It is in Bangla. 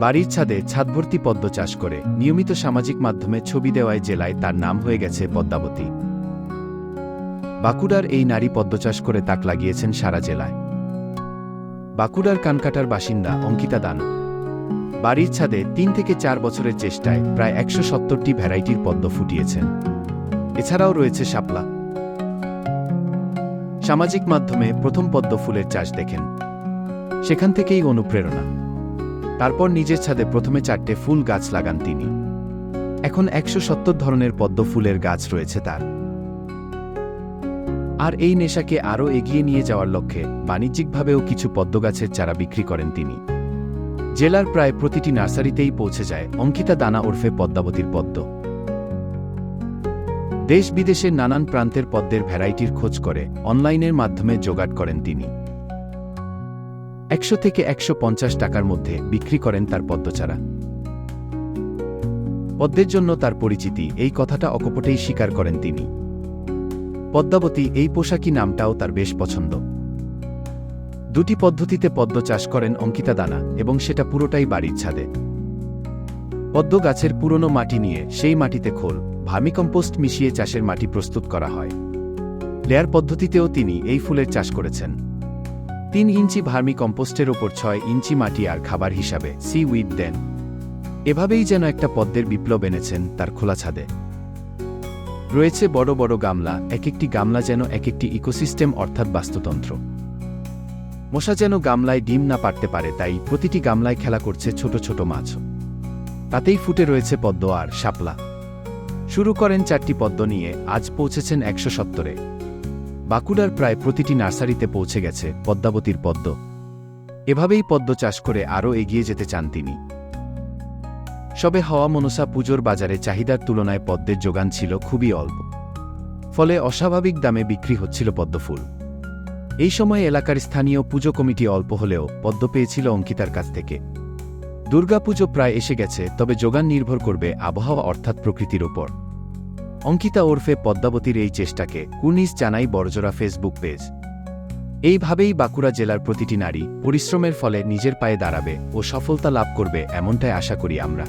বাড়ির ছাদে ছাদভর্তি পদ্ম চাষ করে, নিয়মিত সামাজিক মাধ্যমে ছবি দেওয়ায় জেলায় তার নাম হয়ে গেছে পদ্মাবতী। বাঁকুড়ার এই নারী পদ্ম চাষ করে তাক লাগিয়েছেন সারা জেলায়। বাঁকুড়ার কানকাটার বাসিন্দা অঙ্কিতা দান। বাড়ির ছাদে তিন থেকে চার বছরের চেষ্টায় প্রায় একশো সত্তরটি ভ্যারাইটির পদ্ম ফুটিয়েছেন। এছাড়াও রয়েছে শাপলা। সামাজিক মাধ্যমে প্রথম পদ্ম ফুলের চাষ দেখেন। সেখান থেকেই অনুপ্রেরণা। তারপর নিজের ছাদে প্রথমে চারটে ফুল গাছ লাগান তিনি। এখন একশো সত্তর ধরনের পদ্ম ফুলের গাছ রয়েছে তার। আর এই নেশাকে আরও এগিয়ে নিয়ে যাওয়ার লক্ষ্যে বাণিজ্যিকভাবেও কিছু পদ্ম গাছের চারা বিক্রি করেন তিনি। জেলার প্রায় প্রতিটি নার্সারিতেই পৌঁছে যায় অঙ্কিতা দানা ওরফে পদ্মাবতীর পদ্ম। দেশ বিদেশের নানান প্রান্তের পদ্মের ভ্যারাইটির খোঁজ করে অনলাইনের মাধ্যমে জোগাড় করেন তিনি। একশো থেকে একশো পঞ্চাশ টাকার মধ্যে বিক্রি করেন তার পদ্মচারা। পদ্মের জন্য তার পরিচিতি, এই কথাটা অকপটেই স্বীকার করেন তিনি। পদ্মাবতী, এই পোশাকি নামটাও তার বেশ পছন্দ। দুটি পদ্ধতিতে পদ্ম চাষ করেন অঙ্কিতা দানা এবং সেটা পুরোটাই বাড়ির ছাদে। পদ্ম গাছের পুরনো মাটি নিয়ে সেই মাটিতে খোল, ভার্মিকম্পোস্ট মিশিয়ে চাষের মাটি প্রস্তুত করা হয়। লেয়ার পদ্ধতিতেও তিনি এই ফুলের চাষ করেছেন। তিন ইঞ্চি ভার্মি কম্পোস্টের ওপর ছয় ইঞ্চি মাটি আর খাবার হিসাবে সি উইড দেন। এভাবেই যেন একটা পদ্মের বিপ্লব এনেছেন তার খোলা ছাদে। রয়েছে বড় বড় গামলা এক একটি গামলা যেন এক একটি ইকোসিস্টেম অর্থাৎ বাস্তুতন্ত্র। মশা যেন গামলায় ডিম না পারতে পারে, তাই প্রতিটি গামলায় খেলা করছে ছোট ছোট মাছ। তাতেই ফুটে রয়েছে পদ্ম আর শাপলা। শুরু করেন চারটি পদ্ম নিয়ে, আজ পৌঁছেছেন একশো সত্তরে। বাঁকুড়ার প্রায় প্রতিটি নার্সারিতে পৌঁছে গেছে পদ্মাবতীর পদ্ম। এভাবেই পদ্ম চাষ করে আরও এগিয়ে যেতে চান তিনি। সবে হওয়া মনসা পুজোর বাজারে চাহিদার তুলনায় পদ্মের যোগান ছিল খুবই অল্প। ফলে অস্বাভাবিক দামে বিক্রি হচ্ছিল পদ্মফুল। এই সময়ে এলাকার স্থানীয় পুজো কমিটি অল্প হলেও পদ্ম পেয়েছিল অঙ্কিতার কাছ থেকে। দুর্গাপুজো প্রায় এসে গেছে, তবে যোগান নির্ভর করবে আবহাওয়া অর্থাৎ প্রকৃতির ওপর। অঙ্কিতা ওরফে পদ্মাবতীর এই চেষ্টাকে কুনিস জানাই বড়জোড়া ফেসবুক পেজ। এইভাবেই বাঁকুড়া জেলার প্রতিটি নারী পরিশ্রমের ফলে নিজের পায়ে দাঁড়াবে ও সফলতা লাভ করবে এমনটাই আশা করি আমরা।